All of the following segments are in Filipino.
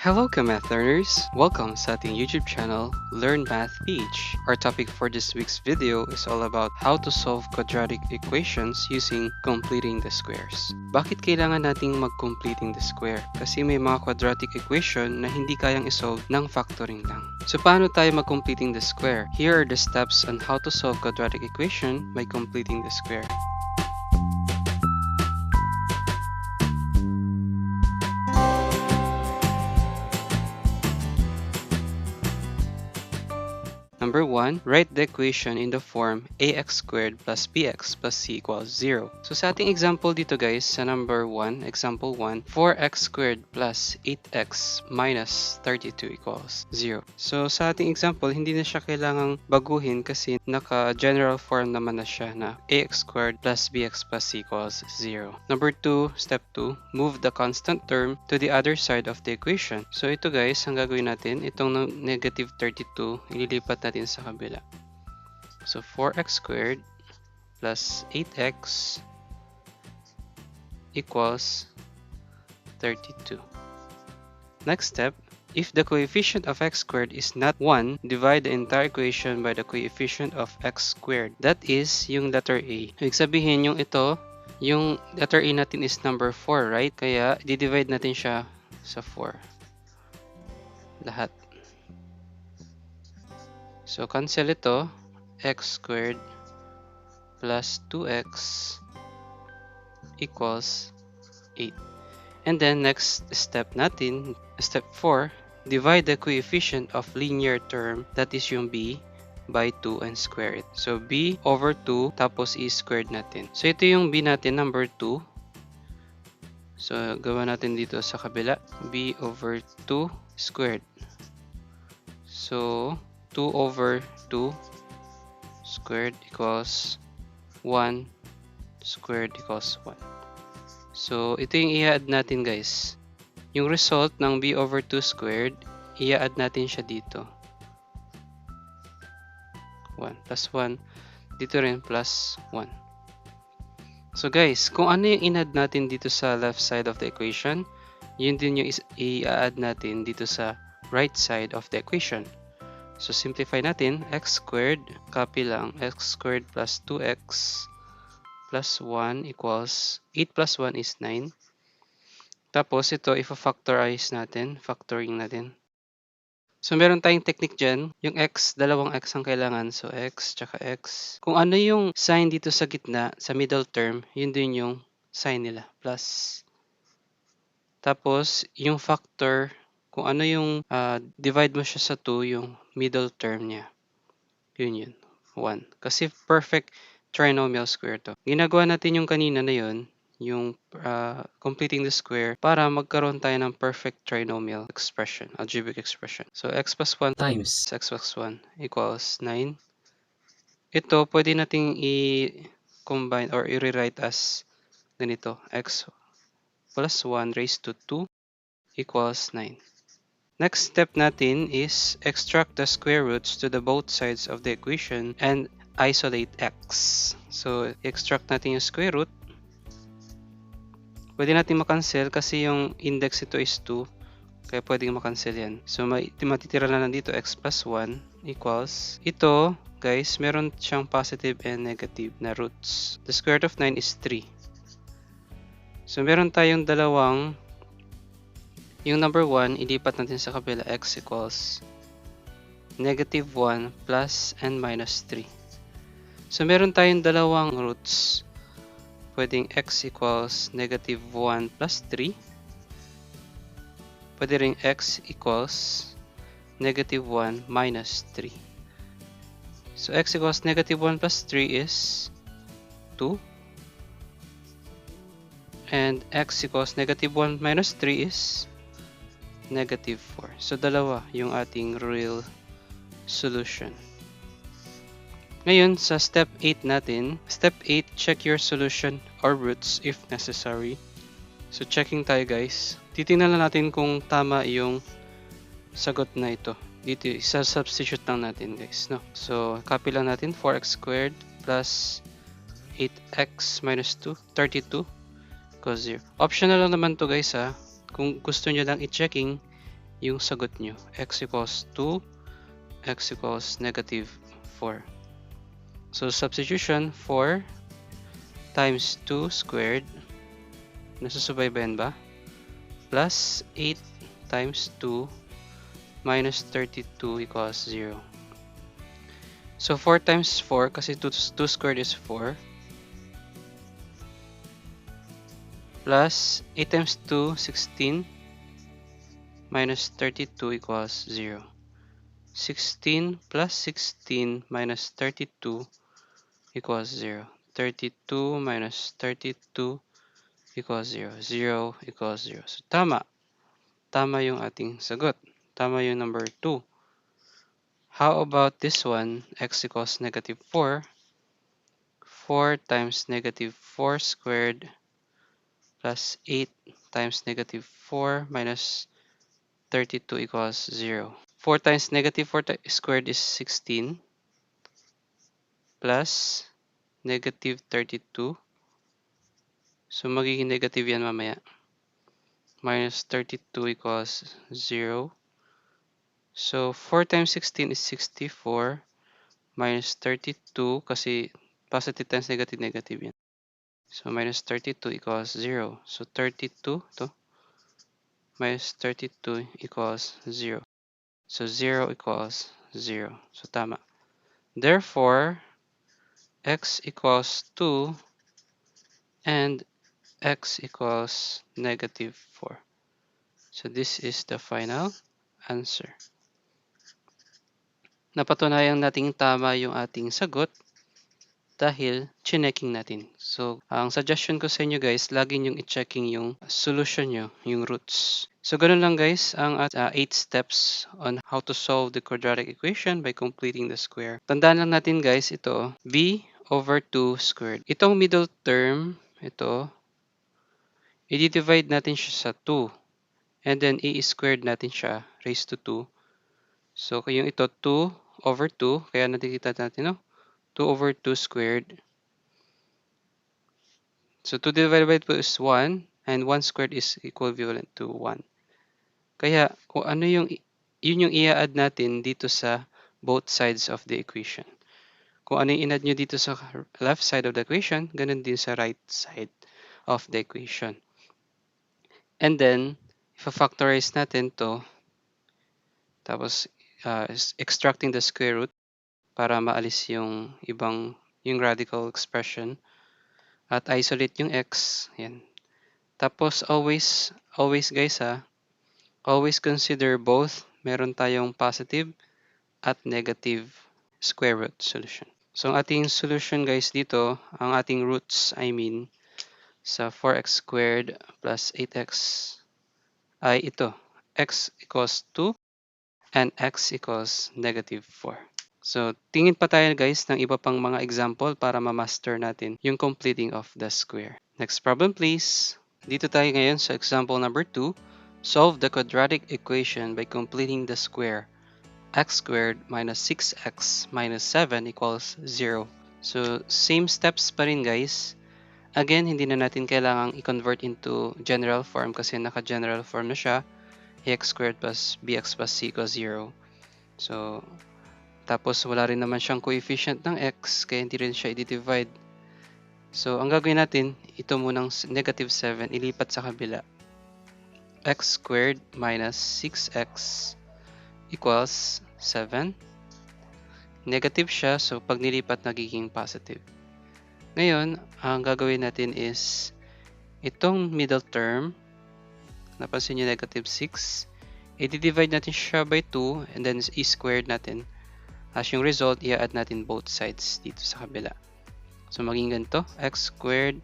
Hello Kamath learners! Welcome sa ating YouTube channel, Learn Math Beach. Our topic for this week's video is all about how to solve quadratic equations using completing the squares. Bakit kailangan nating mag-completing the square? Kasi may mga quadratic equation na hindi kayang isolve ng factoring lang. So paano tayo mag-completing the square? Here are the steps on how to solve quadratic equation by completing the square. Number 1, write the equation in the form ax squared plus bx plus c equals 0. So sa ating example dito guys, sa number 1, example 1, 4x squared plus 8x minus 32 equals 0. So sa ating example, hindi na siya kailangang baguhin kasi naka-general form naman na siya na ax squared plus bx plus c equals 0. Number 2, step 2, move the constant term to the other side of the equation. So ito guys, ang gagawin natin, itong negative 32, ililipat natin natin sa kabila. So 4x squared plus 8x equals 32. Next step, if the coefficient of x squared is not 1, divide the entire equation by the coefficient of x squared. That is yung letter A. Ibig sabihin yung ito, yung letter A natin is number 4, right? Kaya, di-divide natin siya sa 4. Lahat. So, cancel ito. x squared plus 2x equals 8. And then, next step natin, step 4, divide the coefficient of linear term, that is yung b, by 2 and square it. So, b over 2, tapos e squared natin. So, ito yung b natin, number 2. So, gawa natin dito sa kabila, b over 2 squared. So, 2 over 2 squared equals 1 squared equals 1. So, ito yung i-add natin guys. Yung result ng b over 2 squared, i-add natin siya dito. 1 plus 1. Dito rin plus 1. So guys, kung ano yung in-add natin dito sa left side of the equation, yun din yung i-add natin dito sa right side of the equation. So, simplify natin. x squared, copy lang. x squared plus 2x plus 1 equals 8 plus 1 is 9. Tapos, ito, if-factorize natin. Factoring natin. So, meron tayong technique dyan. Yung x, dalawang x ang kailangan. So, x tsaka x. Kung ano yung sign dito sa gitna, sa middle term, yun din yung sign nila. Plus. Tapos, yung factor kung ano yung uh, divide mo siya sa 2, yung middle term niya. Yun yun. 1. Kasi perfect trinomial square to. Ginagawa natin yung kanina na yun, yung uh, completing the square para magkaroon tayo ng perfect trinomial expression, algebraic expression. So, x plus 1 times x plus 1 equals 9. Ito, pwede nating i-combine or i-rewrite as ganito. x plus 1 raised to 2 equals 9. Next step natin is extract the square roots to the both sides of the equation and isolate x. So, extract natin yung square root. Pwede natin makancel kasi yung index ito is 2. Kaya pwedeng makancel yan. So, matitira na lang dito x plus 1 equals. Ito, guys, meron siyang positive and negative na roots. The square root of 9 is 3. So, meron tayong dalawang yung number 1, ilipat natin sa kabila x equals negative 1 plus and minus 3. So, meron tayong dalawang roots. Pwedeng x equals negative 1 plus 3. Pwede rin x equals negative 1 minus 3. So, x equals negative 1 plus 3 is 2. And x equals negative 1 minus 3 is negative 4. So, dalawa yung ating real solution. Ngayon, sa step 8 natin, step 8, check your solution or roots if necessary. So, checking tayo guys. Titingnan lang natin kung tama yung sagot na ito. Dito, isa-substitute lang natin guys. No? So, copy lang natin 4x squared plus 8x minus 2, 32 equals 0. Optional lang naman to guys ha. Kung gusto nyo lang i-checking, yung sagot nyo. x equals 2, x equals negative 4. So, substitution 4 times 2 squared, nasusubaybayan ba? Plus 8 times 2 minus 32 equals 0. So, 4 times 4, kasi 2, 2 squared is 4. Plus 8 times 2, 16 minus 32 equals 0. 16 plus 16 minus 32 equals 0. 32 minus 32 equals 0. 0 equals 0. So, tama. Tama yung ating sagot. Tama yung number 2. How about this one? x equals negative 4. 4 times negative 4 squared plus 8 times negative 4 minus 32 equals 0. 4 times negative 4 squared is 16 plus negative 32. So, magiging negative yan mamaya. Minus 32 equals 0. So, 4 times 16 is 64 minus 32 kasi positive times negative, negative yan. So, minus 32 equals 0. So, 32 to minus 32 equals 0. So 0 equals 0. So tama. Therefore, x equals 2 and x equals negative 4. So this is the final answer. Napatunayan nating tama yung ating sagot dahil chinecking natin. So, ang suggestion ko sa inyo guys, lagi nyong i-checking yung solution nyo, yung roots. So, ganun lang guys, ang 8 uh, steps on how to solve the quadratic equation by completing the square. Tandaan lang natin guys, ito, b over 2 squared. Itong middle term, ito, i-divide natin siya sa 2. And then, i-squared natin siya, raised to 2. So, yung ito, 2 over 2, kaya nakikita natin, no? 2 over 2 squared. So 2 divided by 2 is 1 and 1 squared is equivalent to 1. Kaya kung ano yung yun yung i-add natin dito sa both sides of the equation. Kung ano yung inad nyo dito sa left side of the equation, ganun din sa right side of the equation. And then, if factorize natin to, tapos uh, extracting the square root, para maalis yung ibang yung radical expression at isolate yung x yan. Tapos always always guys ha always consider both meron tayong positive at negative square root solution. So ang ating solution guys dito ang ating roots I mean sa 4x squared plus 8x ay ito x equals 2 and x equals negative 4 So, tingin pa tayo guys ng iba pang mga example para ma-master natin yung completing of the square. Next problem please. Dito tayo ngayon sa example number 2. Solve the quadratic equation by completing the square. x squared minus 6x minus 7 equals 0. So, same steps pa rin guys. Again, hindi na natin kailangang i-convert into general form kasi naka-general form na siya. ax squared plus bx plus c equals 0. So, tapos wala rin naman siyang coefficient ng x, kaya hindi rin siya i-divide. So, ang gagawin natin, ito munang negative 7, ilipat sa kabila. x squared minus 6x equals 7. Negative siya, so pag nilipat, nagiging positive. Ngayon, ang gagawin natin is, itong middle term, napansin nyo negative 6, i-divide natin siya by 2, and then i-squared natin. As yung result, i-add natin both sides dito sa kabila. So, maging ganito, x squared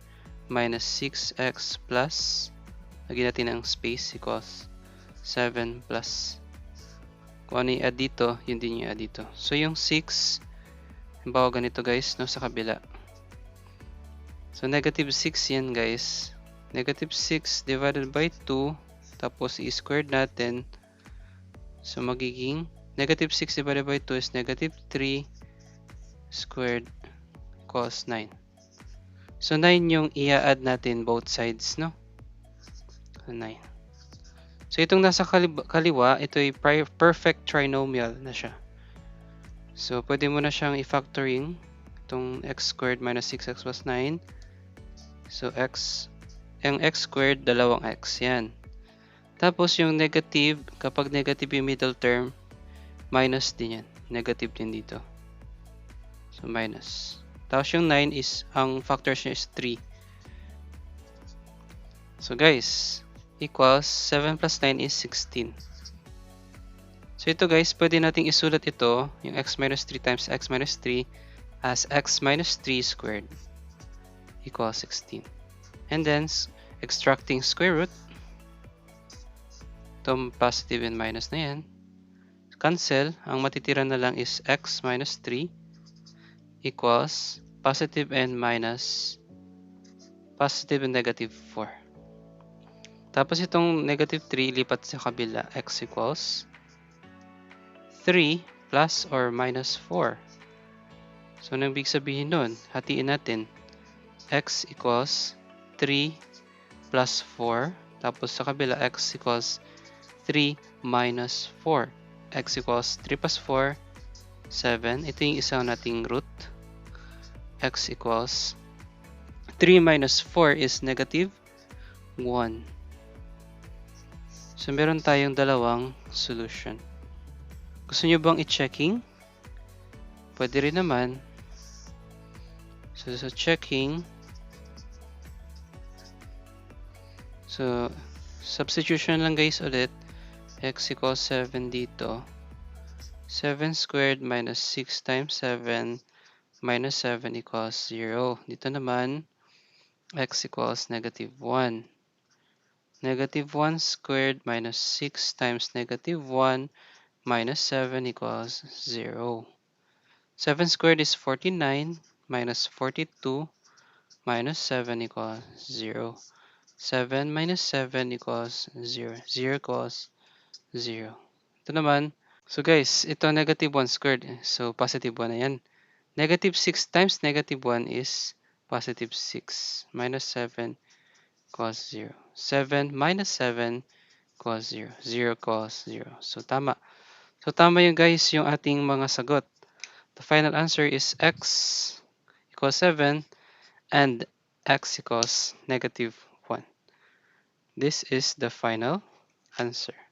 minus 6x plus, lagyan natin ang space equals 7 plus, kung ano i-add dito, yun din i-add dito. So, yung 6, halimbawa ganito guys, no, sa kabila. So, negative 6 yan guys. Negative 6 divided by 2, tapos i-squared natin. So, magiging Negative 6 divided by 2 is negative 3 squared equals 9. So, 9 yung i-add natin both sides, no? So, 9. So itong nasa kaliwa, ito ay perfect trinomial na siya. So pwede mo na siyang i-factoring itong x squared minus 6x plus 9. So x, ang x squared, dalawang x. Yan. Tapos yung negative, kapag negative yung middle term, minus din yan. Negative din dito. So minus. Tapos yung 9 is, ang factors niya is 3. So guys, equals 7 plus 9 is 16. So ito guys, pwede nating isulat ito, yung x minus 3 times x minus 3 as x minus 3 squared equals 16. And then, extracting square root, itong positive and minus na yan, cancel, ang matitira na lang is x minus 3 equals positive and minus positive and negative 4. Tapos itong negative 3, lipat sa kabila, x equals 3 plus or minus 4. So, anong big sabihin nun? Hatiin natin. x equals 3 plus 4. Tapos sa kabila, x equals 3 minus 4. X equals 3 plus 4, 7. Ito yung isang nating root. x equals 3 minus 4 is negative 1. So, meron tayong dalawang solution. Gusto nyo bang i-checking? Pwede rin naman. So, sa checking, so, substitution lang guys ulit. X equals 7 dito. 7 squared minus 6 times 7 minus 7 equals 0. Dito naman, x equals negative 1. Negative 1 squared minus 6 times negative 1 minus 7 equals 0. 7 squared is 49 minus 42 minus 7 equals 0. 7 minus 7 equals 0. 0 equals 0. Ito naman, so guys, ito negative 1 squared. So positive 1 na yan. Negative 6 times negative 1 is positive 6 minus 7 equals 0. 7 minus 7 equals 0. 0 equals 0. So, tama. So, tama yung guys yung ating mga sagot. The final answer is x equals 7 and x equals negative 1. This is the final answer.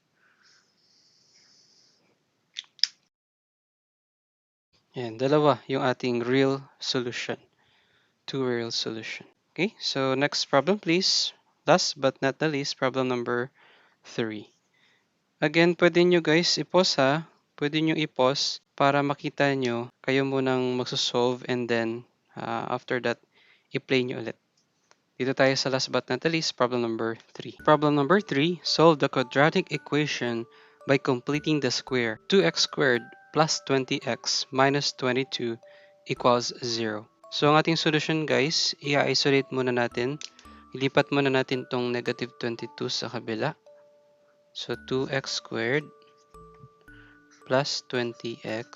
Yan, dalawa yung ating real solution. Two real solution. Okay, so next problem please. Last but not the least, problem number 3. Again, pwede nyo guys i-pause ha. Pwede nyo i-pause para makita nyo kayo munang magsosolve and then uh, after that, i-play nyo ulit. Dito tayo sa last but not the least, problem number 3. Problem number 3, solve the quadratic equation by completing the square. 2x squared plus 20x minus 22 equals 0. So, ang ating solution guys, i-isolate muna natin Ilipat muna natin tong negative 22 sa kabila. So, 2x squared plus 20x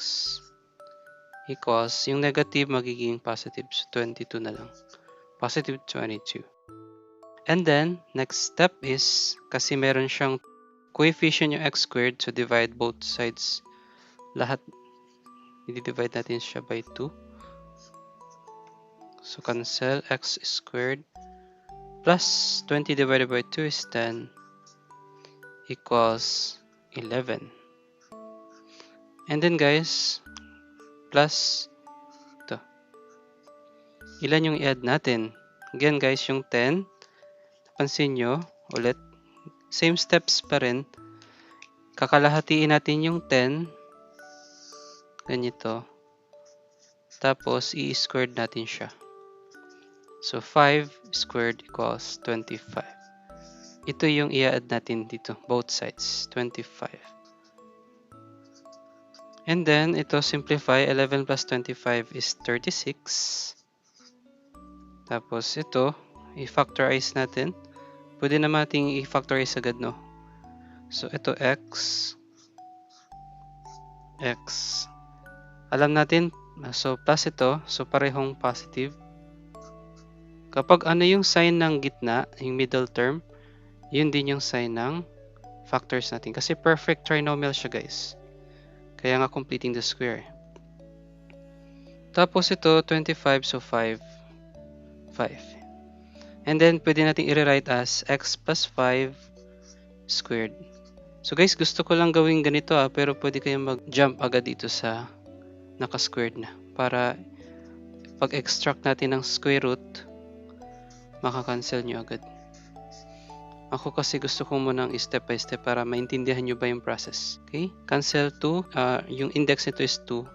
equals, yung negative magiging positive. So, 22 na lang. Positive 22. And then, next step is, kasi meron siyang coefficient yung x squared, so divide both sides. Lahat, i-divide natin siya by 2. So, cancel x squared plus 20 divided by 2 is 10 equals 11 and then guys plus to ilan yung i-add natin? Again guys yung 10 napansin nyo ulit same steps pa rin. Kakalahatiin natin yung 10 ganito tapos i-squared natin siya So, 5 squared equals 25. Ito yung i-add natin dito, both sides, 25. And then, ito simplify, 11 plus 25 is 36. Tapos ito, i-factorize natin. Pwede naman natin i-factorize agad, no? So, ito x, x. Alam natin, so plus ito, so parehong positive. Kapag ano yung sign ng gitna, yung middle term, yun din yung sign ng factors natin. Kasi perfect trinomial siya guys. Kaya nga completing the square. Tapos ito, 25, so 5, 5. And then, pwede natin i-rewrite as x plus 5 squared. So guys, gusto ko lang gawin ganito ah, pero pwede kayong mag-jump agad dito sa naka-squared na. Para pag-extract natin ng square root, makakancel nyo agad. Ako kasi gusto ko munang step by step para maintindihan nyo ba yung process. Okay? Cancel 2. Uh, yung index nito is 2.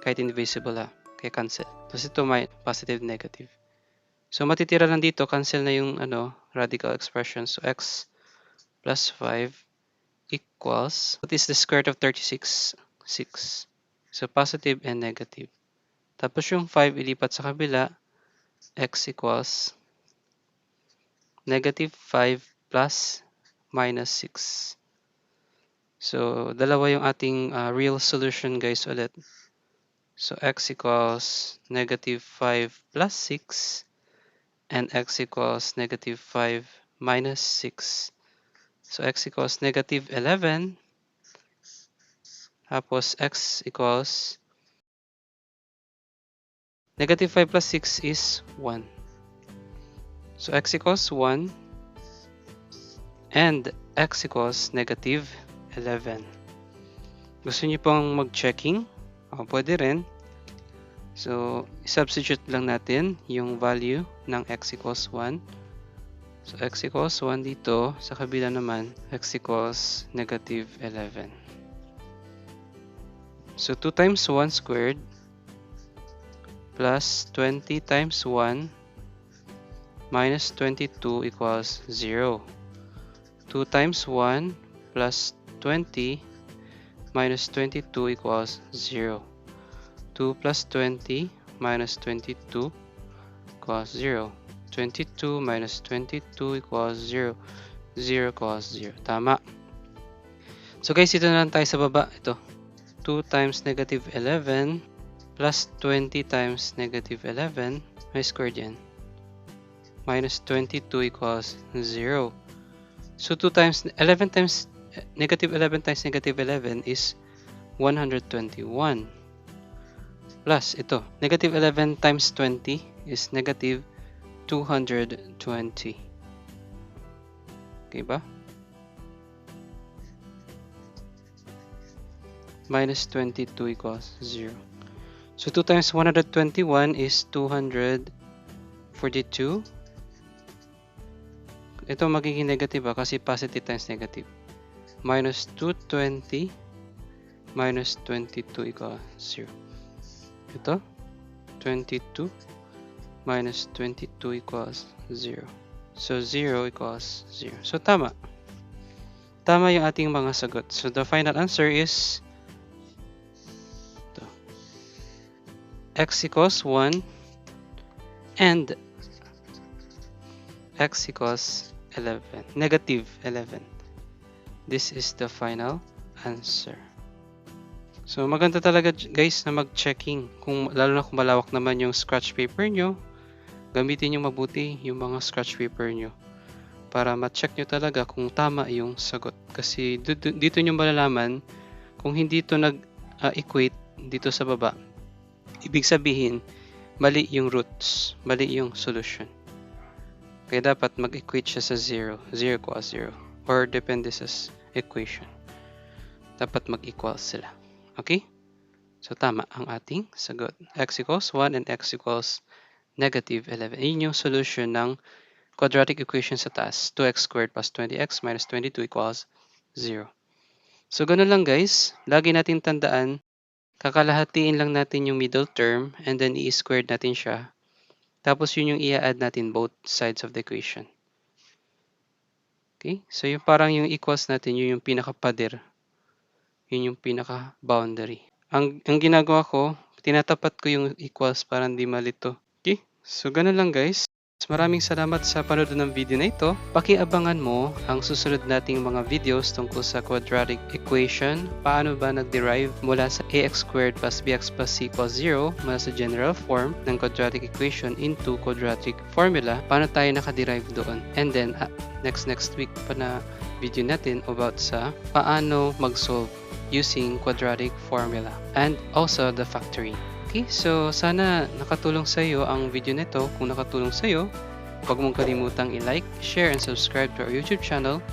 Kahit invisible ha. Kaya cancel. Tapos ito may positive, negative. So matitira lang dito, cancel na yung ano, radical expression. So x plus 5 equals, what is the square root of 36? 6. So positive and negative. Tapos yung 5 ilipat sa kabila, x equals negative 5 plus minus 6. So, dalawa yung ating uh, real solution guys ulit. So, x equals negative 5 plus 6 and x equals negative 5 minus 6. So, x equals negative 11 tapos x equals negative 5 plus 6 is 1. So, x equals 1 and x equals negative 11. Gusto niyo pong mag-checking? O, pwede rin. So, substitute lang natin yung value ng x equals 1. So, x equals 1 dito. Sa kabila naman, x equals negative 11. So, 2 times 1 squared plus 20 times 1 minus 22 equals 0. 2 times 1 plus 20 minus 22 equals 0. 2 plus 20 minus 22 equals 0. 22 minus 22 equals 0. 0 equals 0. Tama. So guys, ito na lang tayo sa baba. Ito. 2 times negative 11 plus 20 times negative 11. May squared yan. Minus 22 equals 0. So 2 times 11 times eh, negative 11 times negative 11 is 121 plus ito negative 11 times 20 is negative 220 okay ba minus 22 equals 0 so 2 times 121 is 242 ito magiging negative ba? Kasi positive times negative. Minus 220 minus 22 equals 0. Ito, 22 minus 22 equals 0. So, 0 equals 0. So, tama. Tama yung ating mga sagot. So, the final answer is x equals 1 and x equals 11. Negative 11. This is the final answer. So, maganda talaga guys na mag-checking. Kung, lalo na kung malawak naman yung scratch paper nyo, gamitin nyo mabuti yung mga scratch paper nyo para ma-check nyo talaga kung tama yung sagot. Kasi dito, dito nyo malalaman kung hindi ito nag-equate uh, dito sa baba. Ibig sabihin, mali yung roots, mali yung solution. Kaya dapat mag-equate siya sa 0. 0 equals 0. Or depende sa equation. Dapat mag-equal sila. Okay? So, tama ang ating sagot. x equals 1 and x equals negative 11. Yun yung solution ng quadratic equation sa taas. 2x squared plus 20x minus 22 equals 0. So, ganun lang guys. Lagi natin tandaan, kakalahatiin lang natin yung middle term and then i-squared natin siya tapos yun yung i-add natin both sides of the equation. Okay? So yung parang yung equals natin, yun yung pinaka-pader. Yun yung pinaka-boundary. Ang, ang ginagawa ko, tinatapat ko yung equals para hindi malito. Okay? So ganun lang guys. Maraming salamat sa panood ng video na ito. Pakiabangan mo ang susunod nating mga videos tungkol sa quadratic equation. Paano ba nag-derive mula sa ax squared plus bx plus c equals 0 mula sa general form ng quadratic equation into quadratic formula. Paano tayo nakaderive doon. And then, uh, next next week pa na video natin about sa paano mag-solve using quadratic formula and also the factoring. Okay, so sana nakatulong sa iyo ang video nito. Kung nakatulong sa iyo, huwag mong kalimutang i-like, share, and subscribe to our YouTube channel,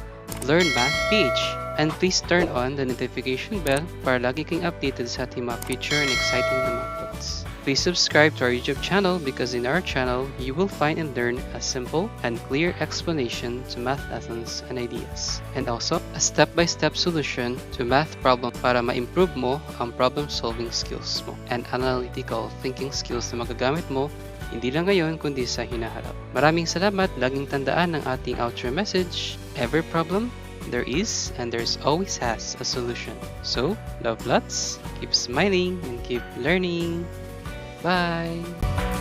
Learn Math PH. And please turn on the notification bell para lagi kang updated sa ating mga future and exciting na mga uploads. Please subscribe to our YouTube channel because in our channel, you will find and learn a simple and clear explanation to math lessons and ideas. And also, a step-by-step solution to math problem para ma-improve mo ang problem-solving skills mo and analytical thinking skills na magagamit mo hindi lang ngayon kundi sa hinaharap. Maraming salamat, laging tandaan ang ating outro message. Every problem, there is and there's always has a solution. So, love lots, keep smiling, and keep learning. Bye!